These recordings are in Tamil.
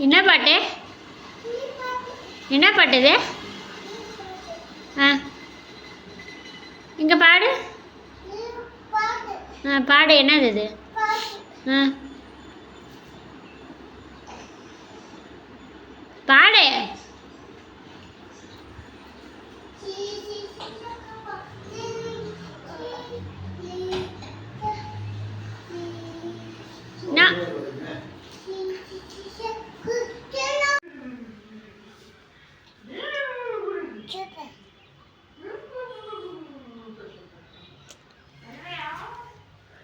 என்ன பாட்டு? என்ன பாட்டு இது? ஆ. இங்கே பாடு. ஆ பாடு. என்னது இது? ஆ. பாடு. நான்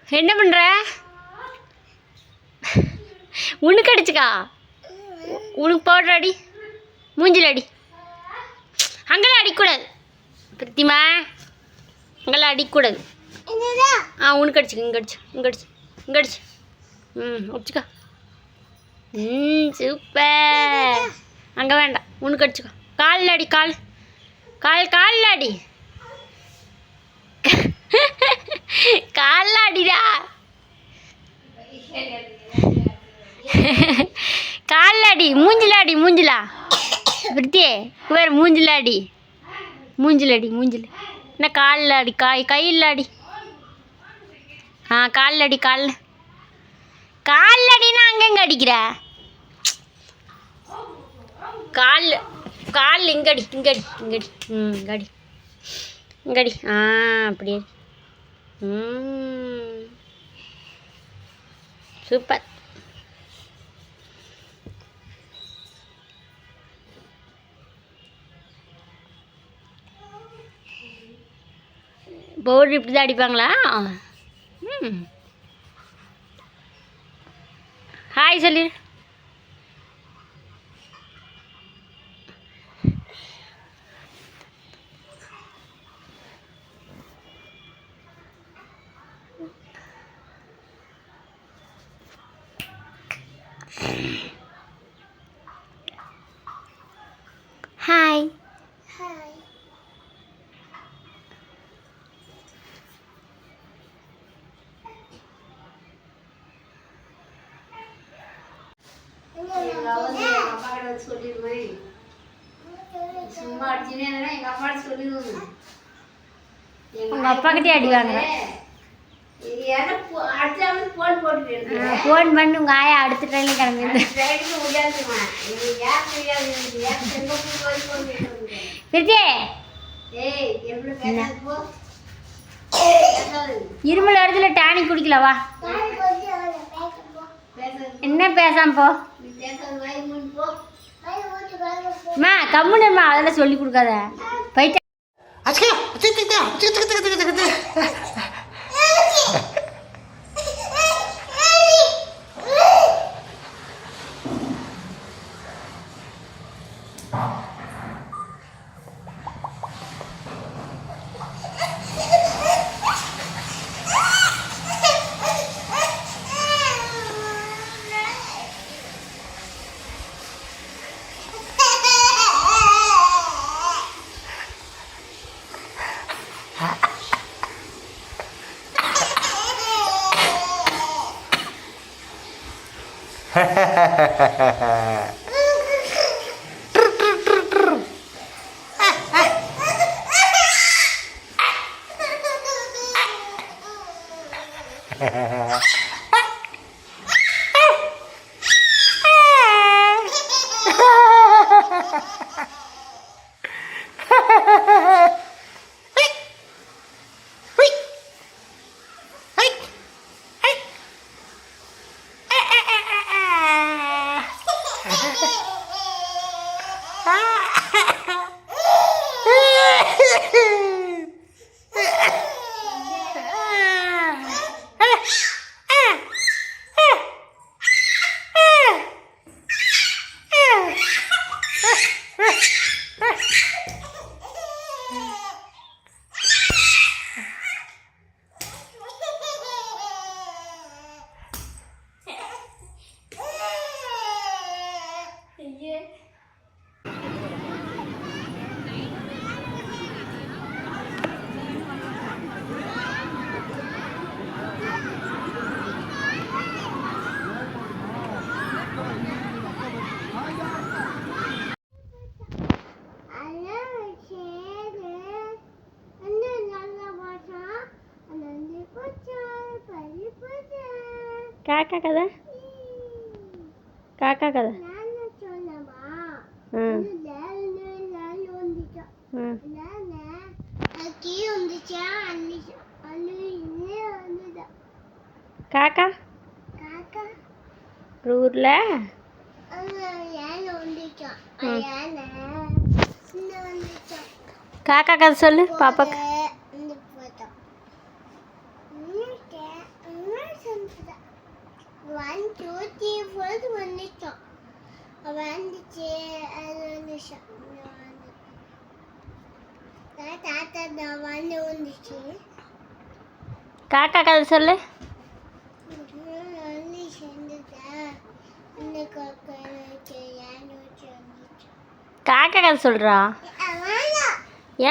என்ன பண்ணுற உனக்கு அடிச்சுக்கா. உனக்கு பவுடர் அடி. மூஞ்சில் அடி. அங்கெல்லாம் அடிக்கக்கூடாது பிரித்திமா அங்கெல்லாம் அடிக்கக்கூடாது ஆ உனக்கு அடிச்சுக்க இங்கே அடிச்சு இங்கே அடிச்சு இங்கே அடிச்சு. ம் அடிச்சுக்கா ம் சூப்பர். அங்கே வேண்டாம் உனக்கு அடிச்சுக்கோ. காலில் அடி கால். கால் காலில் அடி காலில் அடிடா காலில் அடி மூஞ்சில அடி மூஞ்சில பிரித்தியே வேறு மூஞ்சில அடி. மூஞ்சில் அடி மூஞ்சில். என்ன காலில் அடி காய் கையில் அடி. ஆ காலில் அடி காலில். காலில் அடினா அங்கங்கே அடிக்கிற? கால் கால் இங்கடி இங்கடி இங்கடி ம் இங்கடி இங்கடி ஆ அப்படியே ம். சூப்பர். பவுடர் இப்படி தான் அடிப்பாங்களா ம் ஹாய் சொல்லு ஹாய் சும்மா அடிச்சுனே இருந்தா எங்க அம்மாட்ட சொல்லிடுவோம் உங்கள் அப்பாக்கிட்டே அடி வாங்குறேன். ஃபோன் பண்ணி உங்கள் ஆயா அடுத்த ட்ரெயினில் கிளம்பிடுது. இருமல் இடத்துல டானிக் குடிக்கல வா. பேசாது. என்ன பேசாம போ? நீ பேசாது அம்மா கம்முனுமா அதெல்லாம் சொல்லி கொடுக்காத. போயிட்டு. Ha ha ha. யானை வந்துச்சோம் ம். யானை இன்னும் வந்துச்சோம் காக்கா கதை சொல்லு பாப்பாக்கு. காக்கா கதை சொல்லு. காக்கா கதை சொல்கிறா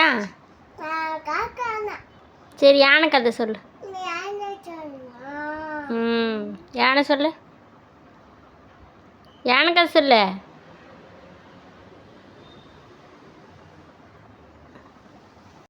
ஏன்? சரி யானை கதை சொல்லு. ம் யானை சொல்லு. யானை கதை சொல்லு.